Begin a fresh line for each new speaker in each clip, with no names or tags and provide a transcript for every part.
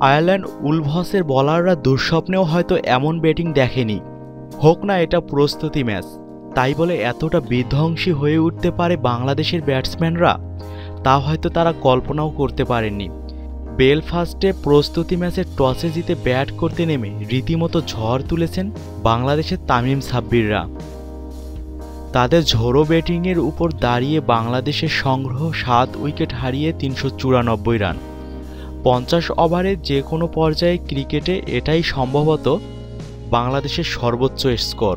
Ireland উলভসের বলাররা দুঃস্বপ্নেও হয়তো এমন batting দেখেনি। হোক না এটা প্রস্তুতি ম্যাচ। তাই বলে এতটা বিধ্বংসী হয়ে উঠতে পারে বাংলাদেশের ব্যাটসম্যানরা? তা হয়তো তারা কল্পনাও করতে পারেননি। বেলফাস্টে প্রস্তুতি ম্যাচে টসে জিতে ব্যাট করতে নেমে রীতিমতো ঝড় তুলেছেন বাংলাদেশের তামিম সাব্বিররা। তাদের ঝোড়ো ব্যাটিংয়ের উপর দাঁড়িয়ে বাংলাদেশের সংগ্রহ সাত উইকেট হারিয়ে তিনশো চুরানব্বই রান। পঞ্চাশ ওভারে যে কোনো পর্যায়ে ক্রিকেটে এটাই সম্ভবত বাংলাদেশের সর্বোচ্চ স্কোর।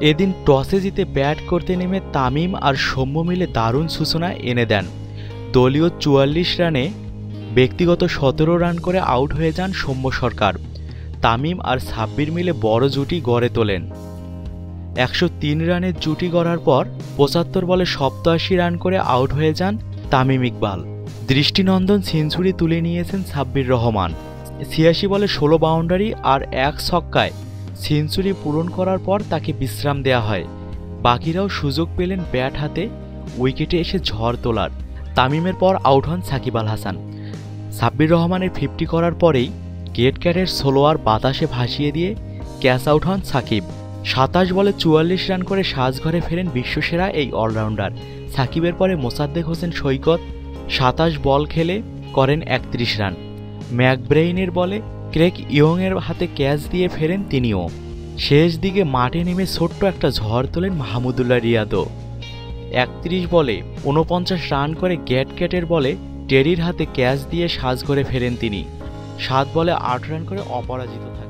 এদিন টসে জিতে ব্যাট করতে নেমে তামিম আর সৌম্য মিলে দারুণ সূচনা এনে দেন। দলীয় চুয়াল্লিশ রানে ব্যক্তিগত সতেরো রান করে আউট হয়ে যান সৌম্য সরকার। তামিম আর সাব্বির মিলে বড় জুটি গড়ে তোলেন। একশো তিন রানের জুটি গড়ার পর পঁচাত্তর বলে সপ্তাশি রান করে আউট হয়ে যান তামিম ইকবাল। দৃষ্টিনন্দন সেঞ্চুরি তুলে নিয়েছেন সাব্বির রহমান। ছিয়াশি বলে ষোলো বাউন্ডারি আর এক ছক্কায় সেঞ্চুরি পূরণ করার পর তাকে বিশ্রাম দেওয়া হয়। বাকিরাও সুযোগ পেলেন ব্যাট হাতে, উইকেটে এসে ঝড় তোলার। তামিমের পর আউট হন সাকিব আল হাসান। সাব্বির রহমানের ফিফটি করার পরেই গেট ক্যাটের সোলোয়ার বাতাসে ভাসিয়ে দিয়ে ক্যাচ আউট হন সাকিব। সাতাশ বলে চুয়াল্লিশ রান করে সাজঘরে ফেরেন বিশ্বসেরা এই অলরাউন্ডার। সাকিবের পরে মোসাদ্দেক হোসেন সৈকত সাতাশ বল খেলে করেন একত্রিশ রান। ম্যাকব্রেইনের বলে ক্রেক ইয়ংয়ের হাতে ক্যাচ দিয়ে ফেরেন তিনিও। শেষ দিকে মাঠে নেমে ছোট্ট একটা ঝড় তোলেন মাহমুদুল্লাহ রিয়াদও। একত্রিশ বলে ঊনপঞ্চাশ রান করে গ্যাট ক্যাটের বলে টেরির হাতে ক্যাচ দিয়ে সাজ করে ফেরেন তিনি। সাত বলে আট রান করে অপরাজিত থাকেন।